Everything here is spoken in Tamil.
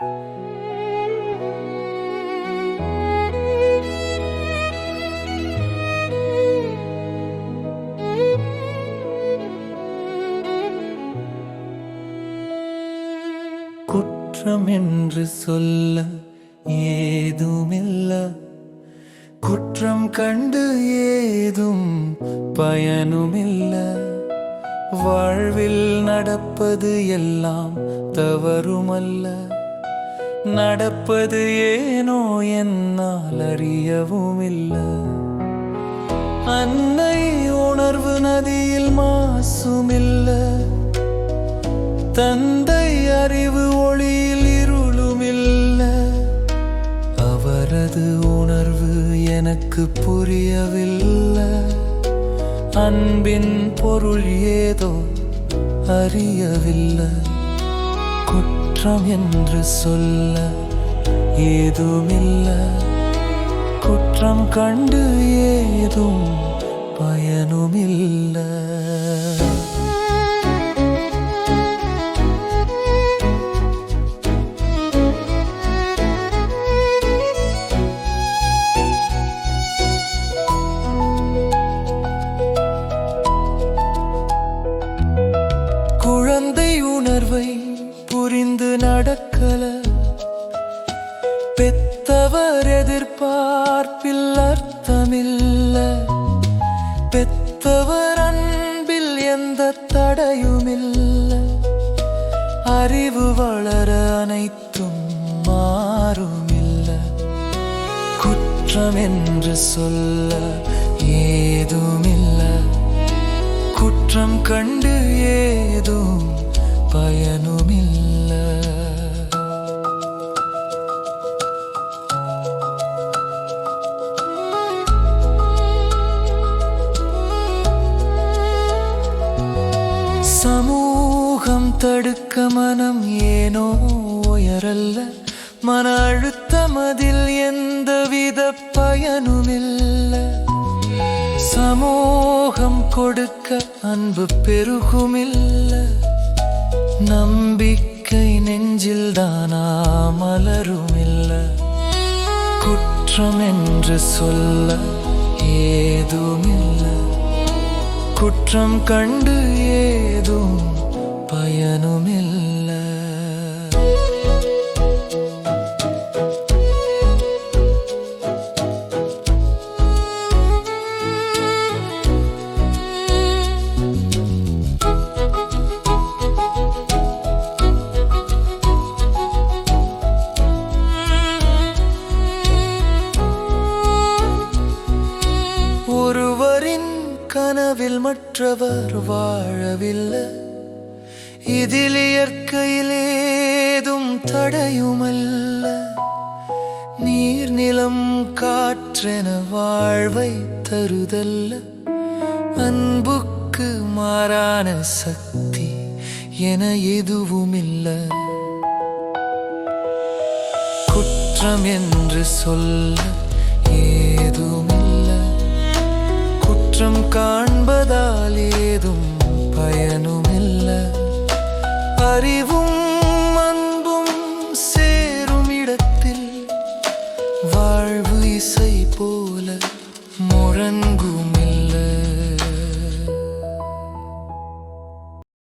குற்றம் என்று சொல்ல ஏதுமில்ல. குற்றம் கண்டு ஏதும் பயனுமில்ல. வாழ்வில் நடப்பது எல்லாம் தவறுமல்ல. நடப்பது ஏனோ என்னால் அறியவும் இல்லை. அன்னை உணர்வு நதியில் மாசுமில்ல தந்தை அறிவு ஒளியில் இருளுமில்ல அவரது உணர்வு எனக்கு புரியவில்லை. அன்பின் பொருள் ஏதோ அறியவில்லை. குற்றம் என்று சொல்ல ஏதுமில்ல. குற்றம் கண்டு ஏதும் பயனுமில்லை. பெத்தவர் எதிர்பார்ப்பில் அர்த்தமில்ல. பெத்தவர் அன்பில் எந்த தடையுமில்ல. அறிவு வளர அனைத்தும் மாறுமில்ல. குற்றம் என்று சொல்ல ஏதுமில்ல. குற்றம் கண்டு ஏதும் பயனுமில்லை. சமூகம் தடுக்க மனம் ஏனோ உயரல்ல. மன அழுத்தம் அதில் எந்தவித பயனுமில்ல. சமூகம் கொடுக்க அன்பு பெருகுமில்ல. நம்பிக்கை நெஞ்சில் தானா மலருமில்ல. குற்றம் என்று சொல்ல ஏதுமில்ல. குற்றம் கண்டு ஏ ஏதும் பயனுமில்ல கனவில் மற்றவர் வாழவில்லை. இதில் இயற்கையிலேதும் தடையுமல்ல. நீர் நிலம் காற்றென வாழ்வை தருதல்ல. அன்புக்கு மாறான சக்தி என எதுவுமில்ல. குற்றம் என்று சொல்ல ஏதுமில்லை. குற்றம் காண்பதால் ஏதும் பயனுமில்லை அறிவும்